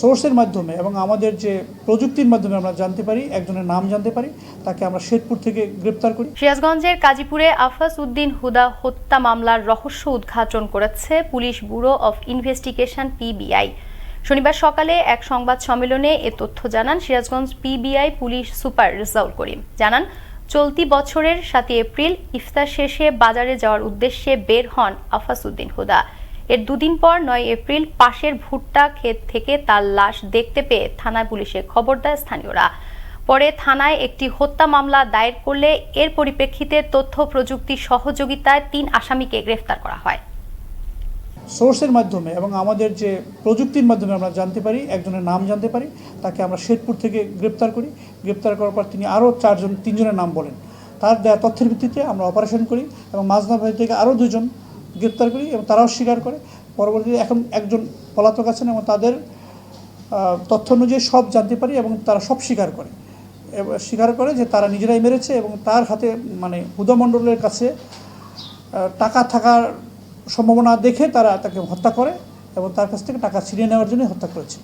সোর্সের মাধ্যমে এবং আমাদের যে প্রযুক্তির মাধ্যমে আমরা জানতে পারি, একজনের নাম জানতে পারি, তাকে আমরা শেরপুর থেকে গ্রেপ্তার করি। সিরাজগঞ্জের কাজীপুরে আফাস উদ্দিন হুদা হত্যা মামলার রহস্য উদ্ঘাটন করেছে police bureau of investigation PBI. শনিবার সকালে এক সংবাদ সম্মেলনে এ তথ্য জানান Sirajganj PBI police super Rezaul Karim. জানান, চলতি বছরের সাতই এপ্রিল ইফতার শেষে বাজারে যাওয়ার উদ্দেশ্যে বের হন আফাস উদ্দিন হুদা। এর দুদিন পর নয় এপ্রিল পাশের ভুট্টা ক্ষেত থেকে তার লাশ দেখতে পেয়ে থানায় পুলিশে খবর দেয় স্থানীয়রা। পরে থানায় একটি হত্যা মামলা দায়ের করলে এর পরিপ্রেক্ষিতে তথ্য, প্রযুক্তি সহযোগিতায় তিন আসামিকে গ্রেফতার করা হয়। সোর্সের মাধ্যমে এবং আমাদের যে প্রযুক্তির মাধ্যমে আমরা জানতে পারি, একজনের নাম জানতে পারি, তাকে আমরা শেরপুর থেকে গ্রেপ্তার করি। গ্রেপ্তার করার পর তিনি আরও চারজন, তিনজনের নাম বলেন। তার দেওয়া তথ্যের ভিত্তিতে আমরা অপারেশন করি এবং মাঝনা ভাই থেকে আরও দুজন গ্রেপ্তার করি এবং তারাও স্বীকার করে। পরবর্তীতে এখন একজন পলাতক আছেন এবং তাদের তথ্য অনুযায়ী সব জানতে পারি এবং তারা সব স্বীকার করে। স্বীকার করে যে তারা নিজেরাই মেরেছে এবং তার হাতে মানে হুদা মণ্ডলের কাছে টাকা থাকার সম্ভাবনা দেখে তারা তাকে হত্যা করে এবং তার কাছ থেকে টাকা ছিনিয়ে নেওয়ার জন্য হত্যা করেছিল।